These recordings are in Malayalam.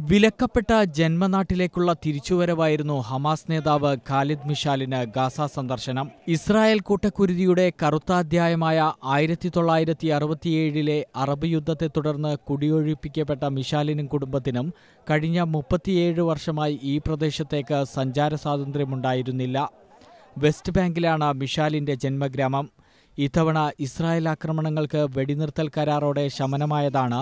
വിലക്കപ്പെട്ട ജന്മനാട്ടിലേക്കുള്ള തിരിച്ചുവരവായിരുന്നു ഹമാസ് നേതാവ് ഖാലിദ് മിഷാലിന് ഗാസ സന്ദർശനം. ഇസ്രായേൽ കൂട്ടക്കുരുതിയുടെ കറുത്താധ്യായമായ ആയിരത്തി തൊള്ളായിരത്തി അറുപത്തിയേഴിലെ അറബ് യുദ്ധത്തെ തുടർന്ന് കുടിയൊഴിപ്പിക്കപ്പെട്ട മിഷാലിനും കുടുംബത്തിനും കഴിഞ്ഞ മുപ്പത്തിയേഴ് വർഷമായി ഈ പ്രദേശത്തേക്ക് സഞ്ചാര സ്വാതന്ത്ര്യമുണ്ടായിരുന്നില്ല. വെസ്റ്റ് ബാങ്കിലാണ് മിഷാലിന്റെ ജന്മഗ്രാമം. ഇത്തവണ ഇസ്രായേൽ ആക്രമണങ്ങൾക്ക് വെടിനിർത്തൽ കരാറോടെ ശമനമായതാണ്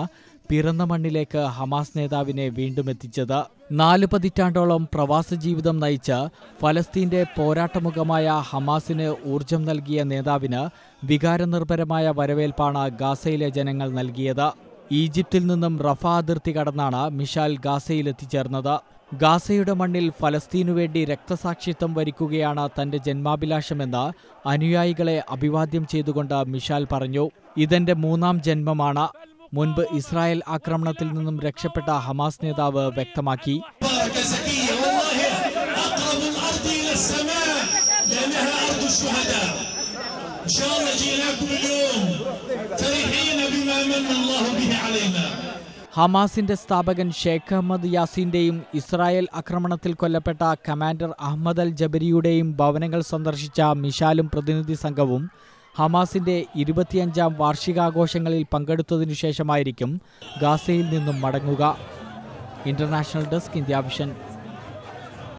പിറന്ന മണ്ണിലേക്ക് ഹമാസ് നേതാവിനെ വീണ്ടും എത്തിച്ചത്. നാല് പതിറ്റാണ്ടോളം പ്രവാസ ജീവിതം നയിച്ച് ഫലസ്തീന്റെ പോരാട്ടമുഖമായ ഹമാസിന് ഊർജം നൽകിയ നേതാവിന് വികാരനിർഭരമായ വരവേൽപ്പാണ് ഗാസയിലെ ജനങ്ങൾ നൽകിയത്. ഈജിപ്തിൽ നിന്നും റഫ അതിർത്തി കടന്നാണ് മിഷാൽ ഗാസയിൽ എത്തിച്ചേർന്നത്. ഗാസയുടെ മണ്ണിൽ ഫലസ്തീനു വേണ്ടി രക്തസാക്ഷിത്വം വരിക്കുകയാണ് തന്റെ ജന്മാഭിലാഷമെന്ന് അനുയായികളെ അഭിവാദ്യം ചെയ്തുകൊണ്ട് മിഷാൽ പറഞ്ഞു ഇതെന്റെ മൂന്നാം ജന്മമാണ് മുൻപ് ഇസ്രായേൽ ആക്രമണത്തിൽ നിന്നും രക്ഷപ്പെട്ട ഹമാസ് നേതാവ് വ്യക്തമാക്കി بركة زكية والله أقرب الأرض إلى السماء لأنها أرض الشهداء إن شاء الله جيناكم اليوم فرحين بما من الله به علينا ഹമാസിന്റെ സ്ഥാപകൻ ഷേഖ് അഹമ്മദ് യാസീന്റെയും ഇസ്രായേൽ ആക്രമണത്തിൽ കൊല്ലപ്പെട്ട കമാൻഡർ അഹമ്മദ് അൽ ജബരിയുടെയും ഭവനങ്ങൾ സന്ദർശിച്ച മിഷാലും പ്രതിനിധി സംഘവും ഹമാസിന്റെ ഇരുപത്തിയഞ്ചാം വാർഷികാഘോഷങ്ങളിൽ പങ്കെടുത്തതിനു ശേഷമായിരിക്കും ഗാസയിൽ നിന്നും മടങ്ങുക. International desk India Vision.